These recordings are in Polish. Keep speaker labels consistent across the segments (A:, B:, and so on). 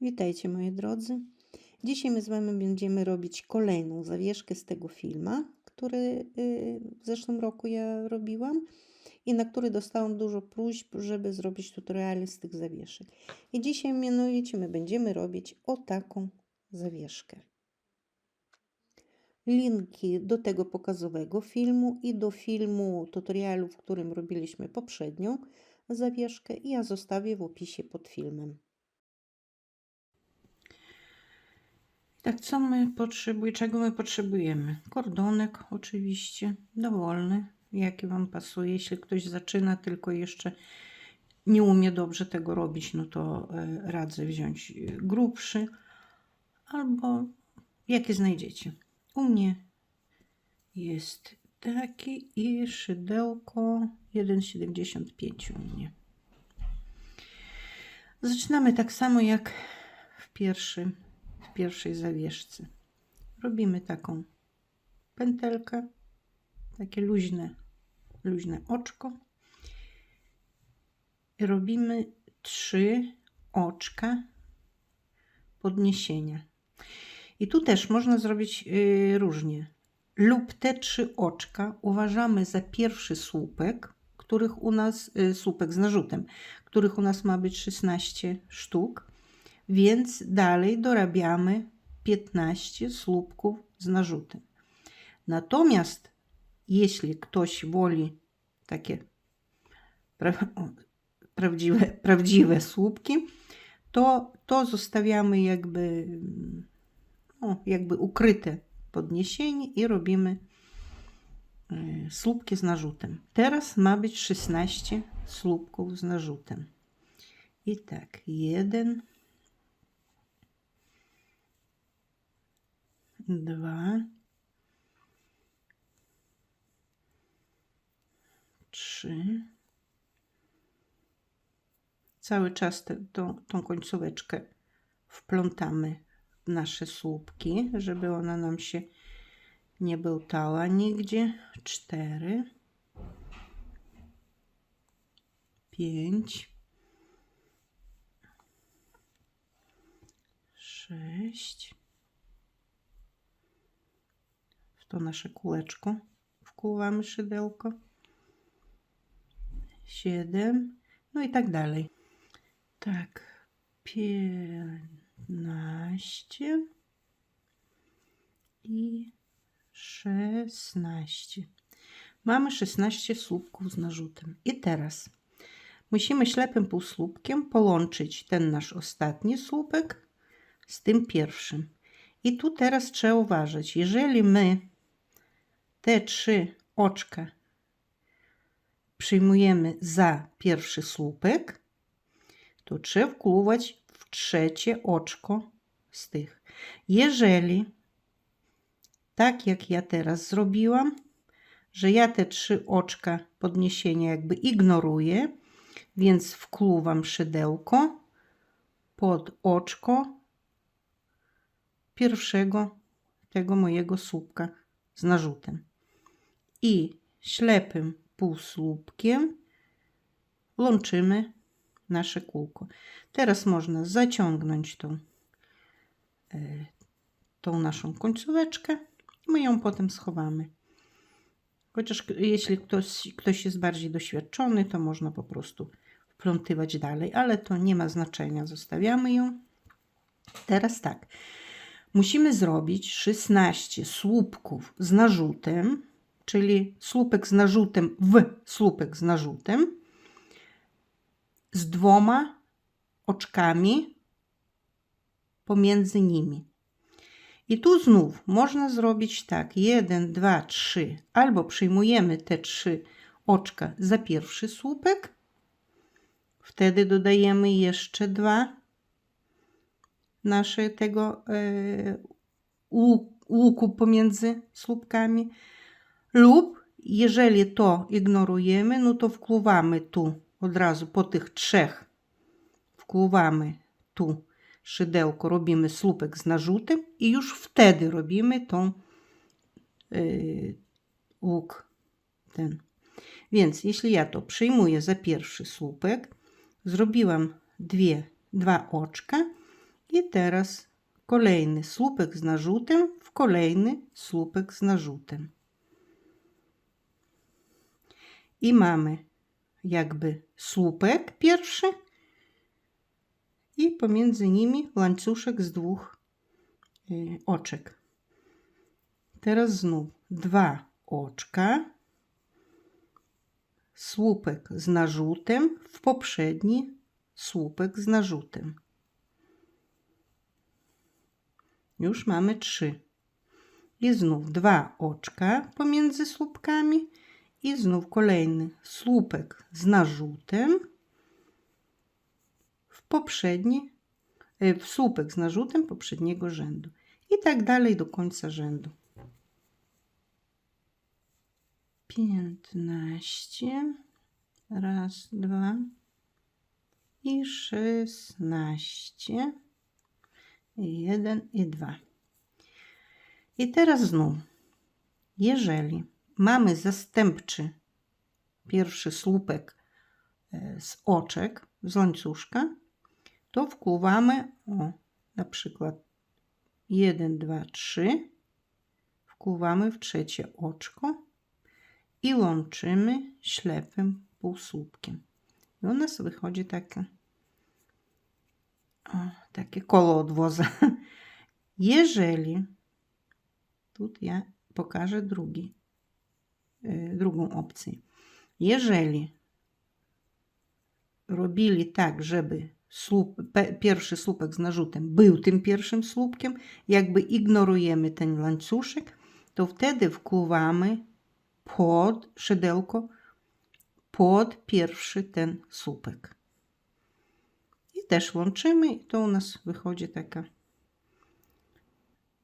A: Witajcie moi drodzy. Dzisiaj my z Wami będziemy robić kolejną zawieszkę z tego filma, który y, w zeszłym roku ja robiłam i na który dostałam dużo próśb, żeby zrobić tutoriale z tych zawieszek. I dzisiaj mianowicie my będziemy robić o taką zawieszkę. Linki do tego pokazowego filmu i do filmu tutorialu, w którym robiliśmy poprzednią zawieszkę ja zostawię w opisie pod filmem. Tak, co my potrzebujemy, czego my potrzebujemy? Kordonek oczywiście, dowolny, jaki Wam pasuje. Jeśli ktoś zaczyna, tylko jeszcze nie umie dobrze tego robić, no to e, radzę wziąć e, grubszy albo jaki znajdziecie. U mnie jest taki i szydełko 1,75 u mnie. Zaczynamy tak samo jak w pierwszym pierwszej zawieszce. Robimy taką pętelkę, takie luźne, luźne oczko. Robimy trzy oczka podniesienia. I tu też można zrobić yy, różnie. Lub te trzy oczka uważamy za pierwszy słupek, których u nas, yy, słupek z narzutem, których u nas ma być 16 sztuk więc dalej dorabiamy 15 słupków z narzutem. Natomiast jeśli ktoś woli takie pra prawdziwe, prawdziwe słupki, to to zostawiamy jakby, no, jakby ukryte podniesienie i robimy e, słupki z narzutem. Teraz ma być 16 słupków z narzutem. I tak, jeden, dwa, trzy. Cały czas te, tą, tą końcóweczkę wplątamy w nasze słupki, żeby ona nam się nie bełtała nigdzie. Cztery, pięć, sześć, nasze kółeczko wkłuwamy szydełko. 7, no i tak dalej. Tak, 15 i 16. Mamy 16 słupków z narzutem. I teraz musimy ślepym półsłupkiem połączyć ten nasz ostatni słupek z tym pierwszym. I tu teraz trzeba uważać, jeżeli my te trzy oczka przyjmujemy za pierwszy słupek, to trzeba wkłuwać w trzecie oczko z tych. Jeżeli, tak jak ja teraz zrobiłam, że ja te trzy oczka podniesienia jakby ignoruję, więc wkłuwam szydełko pod oczko pierwszego tego mojego słupka z narzutem i ślepym półsłupkiem łączymy nasze kółko. Teraz można zaciągnąć tą, e, tą naszą końcóweczkę. My ją potem schowamy. Chociaż jeśli ktoś, ktoś jest bardziej doświadczony, to można po prostu wplątywać dalej, ale to nie ma znaczenia. Zostawiamy ją. Teraz tak. Musimy zrobić 16 słupków z narzutem czyli słupek z narzutem w słupek z narzutem, z dwoma oczkami pomiędzy nimi. I tu znów można zrobić tak: 1, 2, 3, albo przyjmujemy te trzy oczka za pierwszy słupek, wtedy dodajemy jeszcze dwa nasze tego e, łuku pomiędzy słupkami lub jeżeli to ignorujemy, no to wkłuwamy tu od razu po tych trzech wkłuwamy tu szydełko, robimy słupek z narzutem i już wtedy robimy tą yy, łuk ten. Więc jeśli ja to przyjmuję za pierwszy słupek, zrobiłam dwie, dwa oczka I teraz kolejny słupek z narzutem w kolejny słupek z narzutem. I mamy jakby słupek pierwszy i pomiędzy nimi łańcuszek z dwóch y, oczek. Teraz znów dwa oczka, słupek z narzutem w poprzedni słupek z narzutem. Już mamy trzy. I znów dwa oczka pomiędzy słupkami i znów kolejny słupek z narzutem w poprzedni, e, w słupek z narzutem poprzedniego rzędu. I tak dalej do końca rzędu. 15. Raz, dwa. I 16. I jeden i dwa. I teraz znów, jeżeli mamy zastępczy pierwszy słupek e, z oczek, z łańcuszka, to wkłuwamy o, na przykład 1, 2, 3, wkłuwamy w trzecie oczko i łączymy ślepym półsłupkiem. I u nas wychodzi takie, o, takie koło od woza. Jeżeli, tu ja pokażę drugi, drugą opcję. Jeżeli robili tak, żeby słup, pierwszy słupek z narzutem był tym pierwszym słupkiem, jakby ignorujemy ten łańcuszek, to wtedy wkłuwamy pod szydełko, pod pierwszy ten słupek. I też łączymy i to u nas wychodzi taka,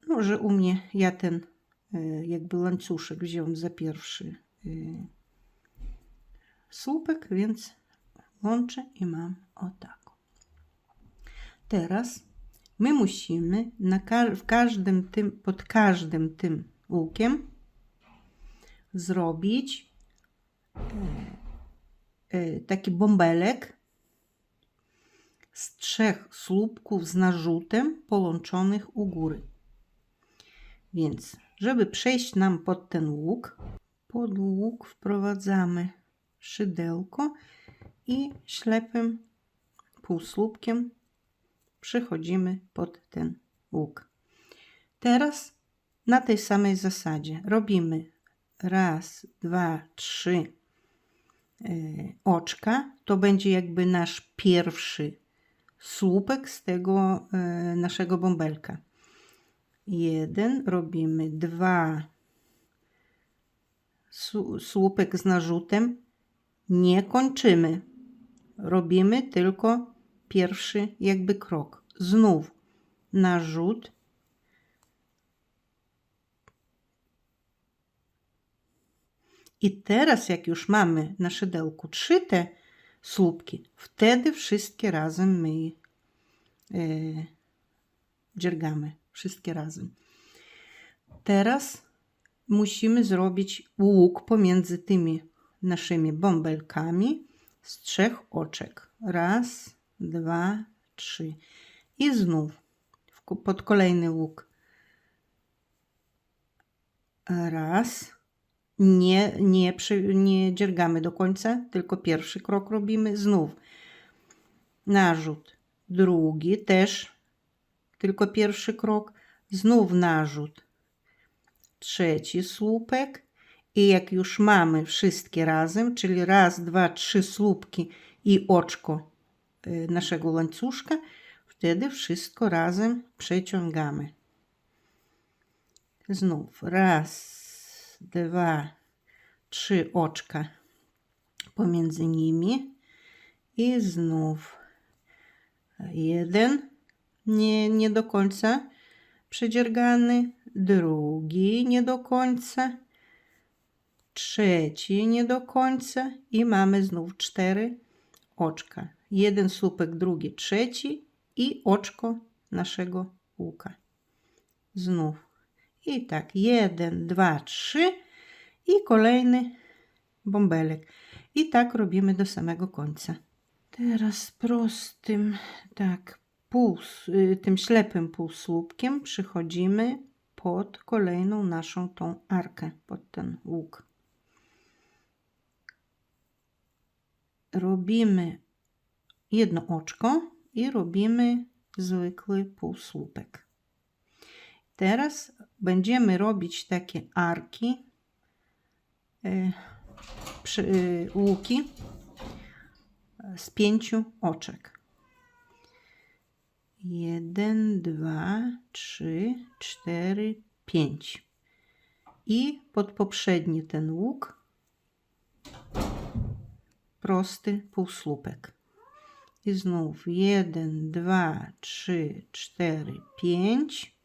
A: no, że u mnie ja ten y, jakby łańcuszek wziąłem za pierwszy y, słupek, więc łączę i mam o tak. Teraz my musimy na ka w każdym tym, pod każdym tym łukiem zrobić e, e, taki bąbelek z trzech słupków z narzutem połączonych u góry. Więc, żeby przejść nam pod ten łuk, pod łuk wprowadzamy szydełko i ślepym półsłupkiem przechodzimy pod ten łuk. Teraz na tej samej zasadzie robimy raz, dwa, trzy y, oczka. To będzie jakby nasz pierwszy słupek z tego y, naszego bąbelka. Jeden, robimy dwa słupek z narzutem. Nie kończymy. Robimy tylko pierwszy jakby krok. Znów narzut I teraz, jak już mamy na szydełku trzy te słupki, wtedy wszystkie razem my je yy, dziergamy. Wszystkie razem. Teraz musimy zrobić łuk pomiędzy tymi naszymi bąbelkami z trzech oczek. Raz, dwa, trzy. I znów pod kolejny łuk. Raz, nie, nie, nie dziergamy do końca, tylko pierwszy krok robimy znów. Narzut, drugi też, tylko pierwszy krok, znów narzut, trzeci słupek. I jak już mamy wszystkie razem, czyli raz, dwa, trzy słupki i oczko y, naszego łańcuszka, wtedy wszystko razem przeciągamy. Znów raz, dwa, trzy oczka pomiędzy nimi. I znów jeden nie, nie do końca przedziergany, drugi nie do końca, trzeci nie do końca i mamy znów cztery oczka. Jeden słupek, drugi, trzeci i oczko naszego łuka. Znów. I tak, jeden, dwa, trzy i kolejny bąbelek. I tak robimy do samego końca. Teraz prostym, tak, pół, y, tym ślepym półsłupkiem przychodzimy pod kolejną naszą tą arkę, pod ten łuk. Robimy jedno oczko i robimy zwykły półsłupek. Teraz będziemy robić takie arki, y, przy, y, łuki z pięciu oczek. Jeden, dwa, trzy, cztery, pięć. I pod poprzedni ten łuk prosty półsłupek. I znów jeden, dwa, trzy, cztery, pięć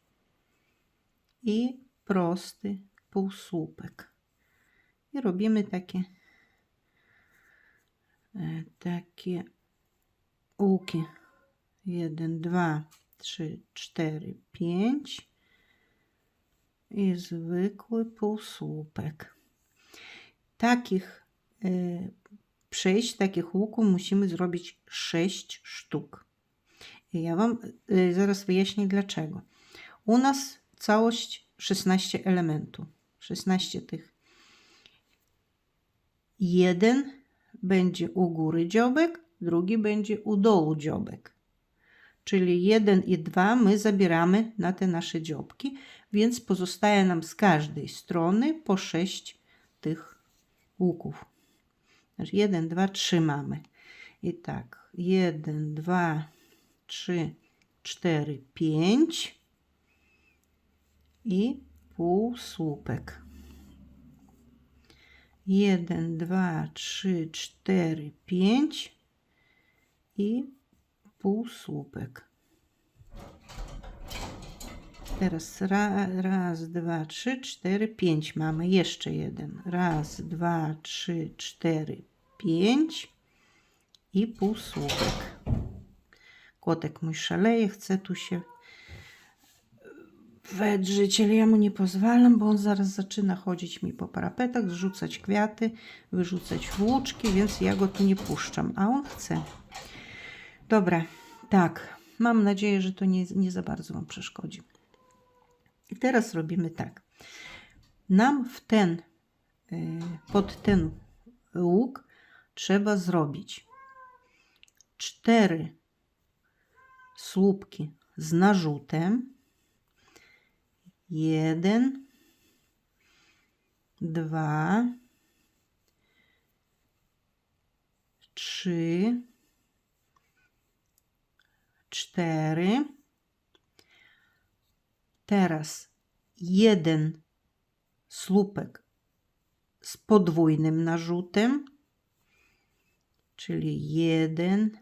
A: i prosty półsłupek. I robimy takie e, takie łuki. 1, 2, 3, 4, 5 i zwykły półsłupek. Takich e, przejść, takich łuków musimy zrobić 6 sztuk. I ja Wam e, zaraz wyjaśnię dlaczego. U nas całość 16 elementów. 16 tych. Jeden będzie u góry dziobek, drugi będzie u dołu dziobek. Czyli 1 i 2 my zabieramy na te nasze dziobki, więc pozostaje nam z każdej strony po 6 tych łuków. Znaczy 1, 2, 3 mamy. I tak, 1, 2, 3, 4, 5 i półsłupek. 1, 2, 3, 4, 5 i półsłupek. Teraz ra, raz, dwa, trzy, cztery, pięć mamy. Jeszcze jeden. Raz, dwa, trzy, cztery, pięć i półsłupek. Kotek mój szaleje, chce tu się wedrzeć, ale ja mu nie pozwalam, bo on zaraz zaczyna chodzić mi po parapetach, zrzucać kwiaty, wyrzucać włóczki, więc ja go tu nie puszczam, a on chce. Dobra, tak. Mam nadzieję, że to nie, nie za bardzo Wam przeszkodzi. I teraz robimy tak. Nam w ten, y, pod ten łuk trzeba zrobić cztery słupki z narzutem. Jeden, dwa, trzy, cztery. Teraz jeden słupek z podwójnym narzutem, czyli jeden,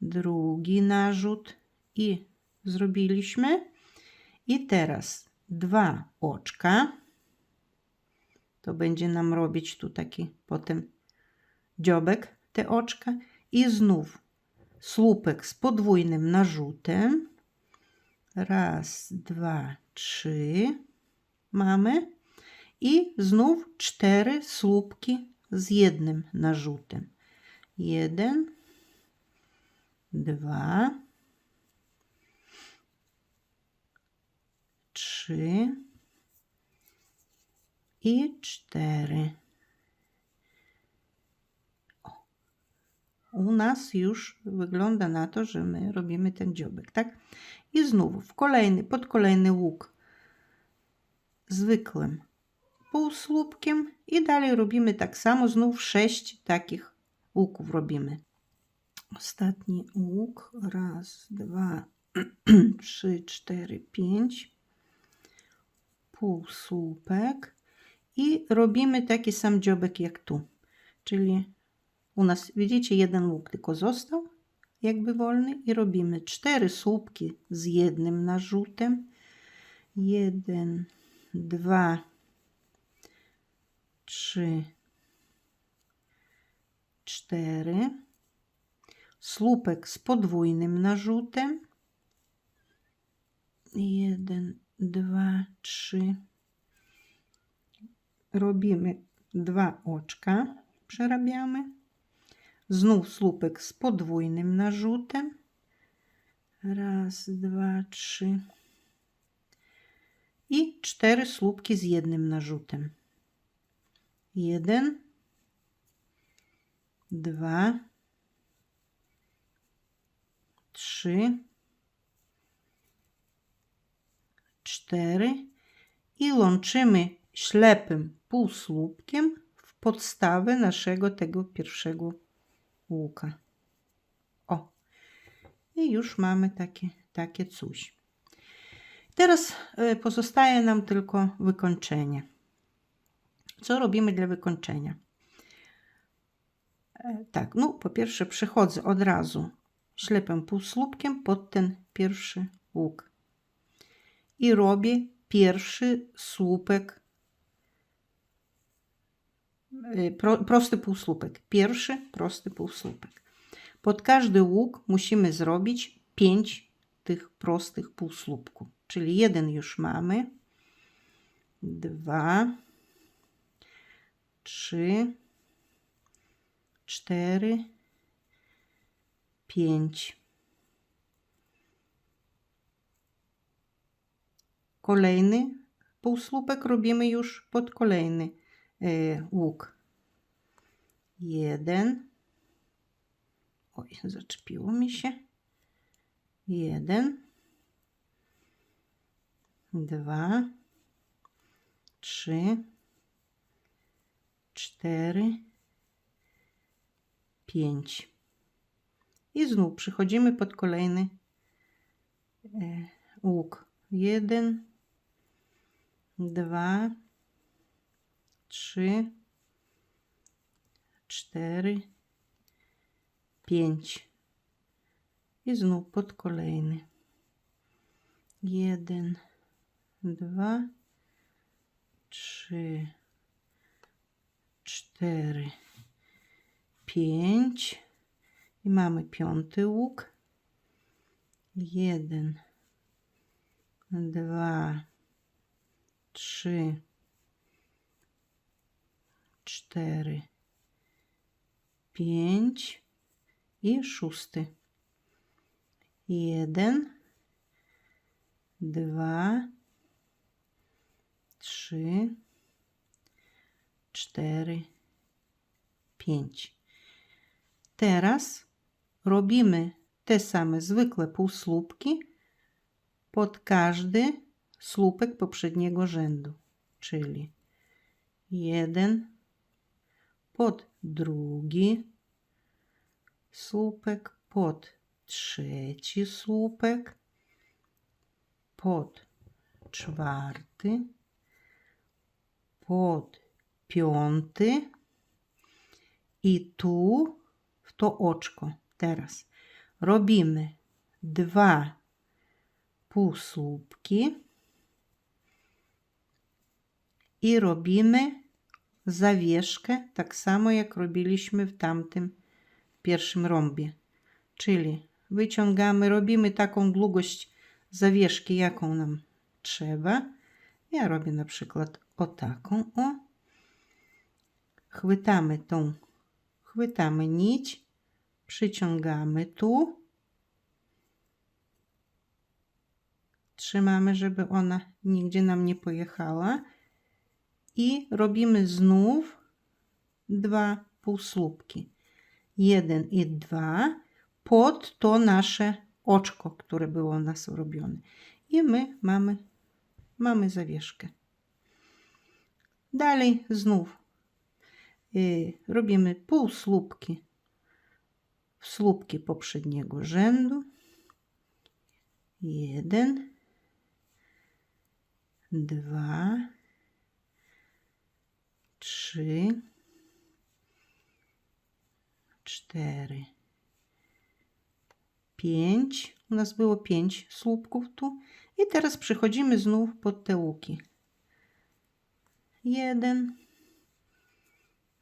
A: drugi narzut i zrobiliśmy. I teraz dwa oczka. To będzie nam robić tu taki potem dziobek te oczka i znów słupek z podwójnym narzutem. Raz, dwa, trzy mamy. I znów cztery słupki z jednym narzutem. Jeden, dwa, trzy i cztery. U nas już wygląda na to, że my robimy ten dziobek, tak? I znów w kolejny, pod kolejny łuk zwykłym półsłupkiem i dalej robimy tak samo, znów sześć takich łuków robimy. Ostatni łuk, raz, dwa, trzy, cztery, pięć, półsłupek i robimy taki sam dziobek jak tu, czyli u nas, widzicie, jeden łuk tylko został, jakby wolny i robimy cztery słupki z jednym narzutem. Jeden, dwa, trzy, cztery. Słupek z podwójnym narzutem. Jeden, dwa, trzy. Robimy dwa oczka, przerabiamy Znów słupek z podwójnym narzutem. Raz, dwa, trzy. I cztery słupki z jednym narzutem. Jeden, dwa, trzy, cztery i łączymy ślepym półsłupkiem w podstawę naszego tego pierwszego łuka. O, i już mamy takie, takie coś. Teraz e, pozostaje nam tylko wykończenie. Co robimy dla wykończenia? E, Tak, no po pierwsze przechodzę od razu ślepym półsłupkiem pod ten pierwszy łuk i robię pierwszy słupek, y, pro, prosty półsłupek. Pierwszy prosty półsłupek. Pod każdy łuk musimy zrobić 5 tych prostych półsłupków. Czyli jeden już mamy, dwa, trzy, cztery, pięć. Kolejny półsłupek robimy już pod kolejny łuk. Jeden. Oj, zaczepiło mi się. Jeden. Dwa. Trzy. Cztery. Pięć. I znów przychodzimy pod kolejny e, łuk. Jeden, dwa, trzy, cztery, pięć. I znów pod kolejny. Jeden, dwa, trzy, cztery, pięć. I mamy piąty łuk. Jeden, dwa, trzy, cztery, pięć i szósty. Jeden, dwa, trzy, cztery, pięć. Teraz robimy te same zwykłe półsłupki pod każdy słupek poprzedniego rzędu, czyli jeden pod drugi słupek, pod trzeci słupek, pod czwarty, pod piąty i tu w to oczko teraz robimy dwa półsłupki i robimy zawieszkę tak samo jak robiliśmy w tamtym pierwszym rąbie. Czyli wyciągamy, robimy taką długość zawieszki, jaką nam trzeba. Ja robię na przykład o taką, o. Chwytamy tą, chwytamy nić, przyciągamy tu trzymamy, żeby ona nigdzie nam nie pojechała i robimy znów dwa półsłupki. Jeden i dwa pod to nasze oczko, które było u nas robione. I my mamy, mamy zawieszkę. Dalej znów y, robimy półsłupki w słupki poprzedniego rzędu. Jeden, dwa, trzy, cztery, pięć. U nas było pięć słupków tu. I teraz przechodzimy znów pod te łuki. Jeden,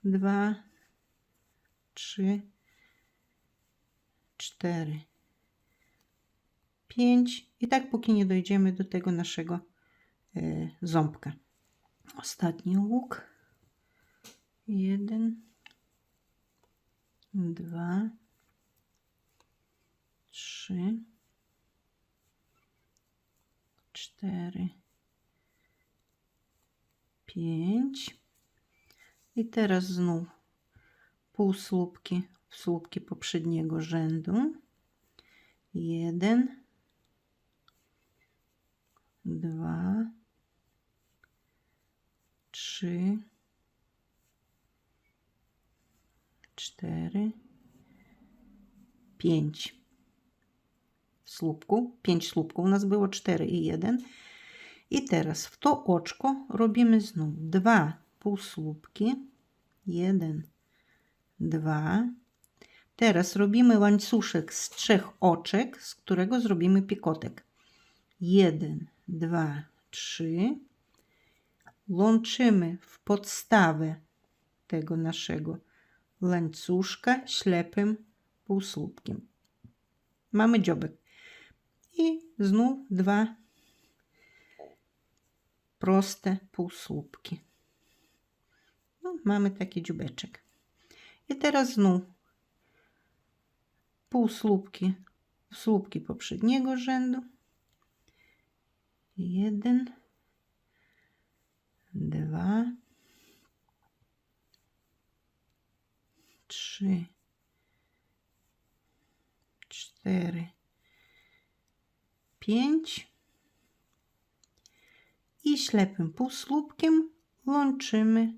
A: dwa, trzy, cztery, pięć. I tak póki nie dojdziemy do tego naszego e, ząbka. Ostatni łuk. Jeden, dwa, trzy, cztery, pięć. I teraz znów półsłupki w słupki poprzedniego rzędu. Jeden, dwa, trzy, cztery, pięć. W słupku, pięć słupków u nas było, cztery i jeden. I teraz w to oczko robimy znów dwa półsłupki. Jeden, dwa. Teraz robimy łańcuszek z trzech oczek, z którego zrobimy pikotek. Jeden, dwa, trzy. Łączymy w podstawę tego naszego łańcuszka ślepym półsłupkiem. Mamy dziobek. I znów dwa proste półsłupki. No, mamy taki dziubeczek. I teraz znów półsłupki w słupki poprzedniego rzędu. Jeden, dwa, trzy, cztery, pięć i ślepym półsłupkiem łączymy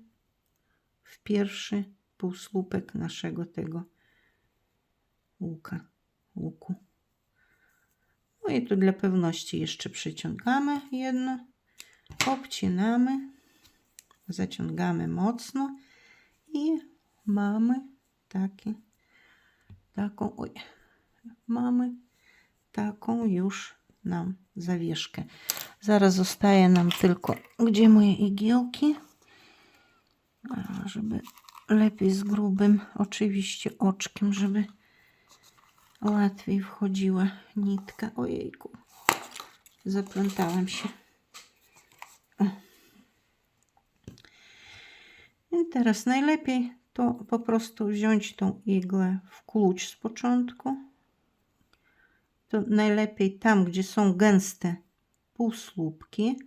A: w pierwszy półsłupek naszego tego łuka, łuku. No i tu dla pewności jeszcze przyciągamy jedno, obcinamy, zaciągamy mocno i mamy taką, oj, mamy taką już nam zawieszkę. Zaraz zostaje nam tylko, gdzie moje igiełki, żeby lepiej z grubym, oczywiście oczkiem, żeby łatwiej wchodziła nitka. Ojejku, zaplątałem się. O. I teraz najlepiej to po prostu wziąć tą iglę w klucz z początku. To najlepiej tam, gdzie są gęste półsłupki,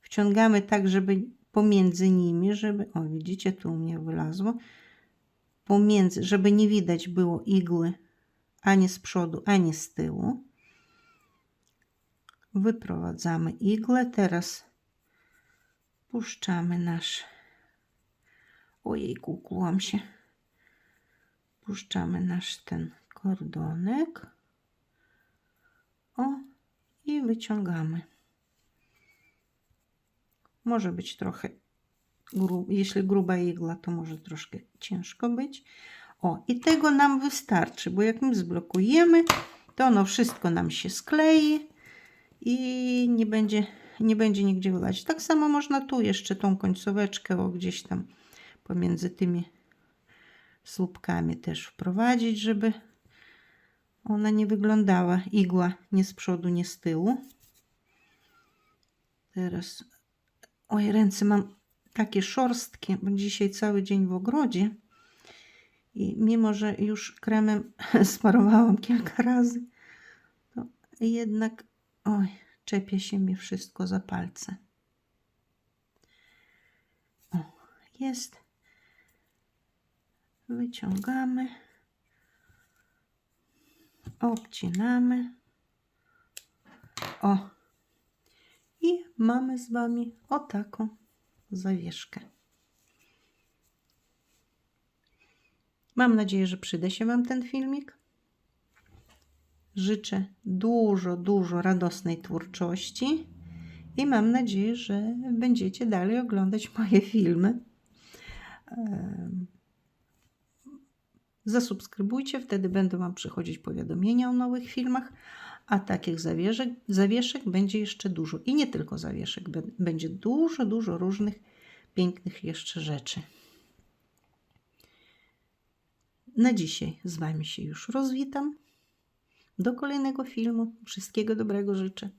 A: wciągamy tak, żeby pomiędzy nimi, żeby, o widzicie, tu u mnie wylazło, pomiędzy, żeby nie widać było igły ani z przodu, ani z tyłu. Wyprowadzamy iglę, teraz puszczamy nasz Ojej, kukłam się. Puszczamy nasz ten kordonek. O, i wyciągamy. Może być trochę, gru, jeśli gruba igla, to może troszkę ciężko być. O, i tego nam wystarczy, bo jak my zblokujemy, to ono wszystko nam się sklei i nie będzie, nie będzie nigdzie wylać. Tak samo można tu jeszcze tą końcóweczkę, o gdzieś tam pomiędzy tymi słupkami też wprowadzić, żeby ona nie wyglądała igła nie z przodu, nie z tyłu. Teraz, oj, ręce mam takie szorstkie, bo dzisiaj cały dzień w ogrodzie i mimo, że już kremem smarowałam kilka razy, to jednak, oj, czepie się mi wszystko za palce. O, jest wyciągamy, obcinamy. O, i mamy z Wami o taką zawieszkę. Mam nadzieję, że przyda się Wam ten filmik. Życzę dużo, dużo radosnej twórczości i mam nadzieję, że będziecie dalej oglądać moje filmy. Zasubskrybujcie, wtedy będą Wam przychodzić powiadomienia o nowych filmach, a takich zawieszek, zawieszek będzie jeszcze dużo. I nie tylko zawieszek, będzie dużo, dużo różnych pięknych jeszcze rzeczy. Na dzisiaj z Wami się już rozwitam. Do kolejnego filmu. Wszystkiego dobrego życzę.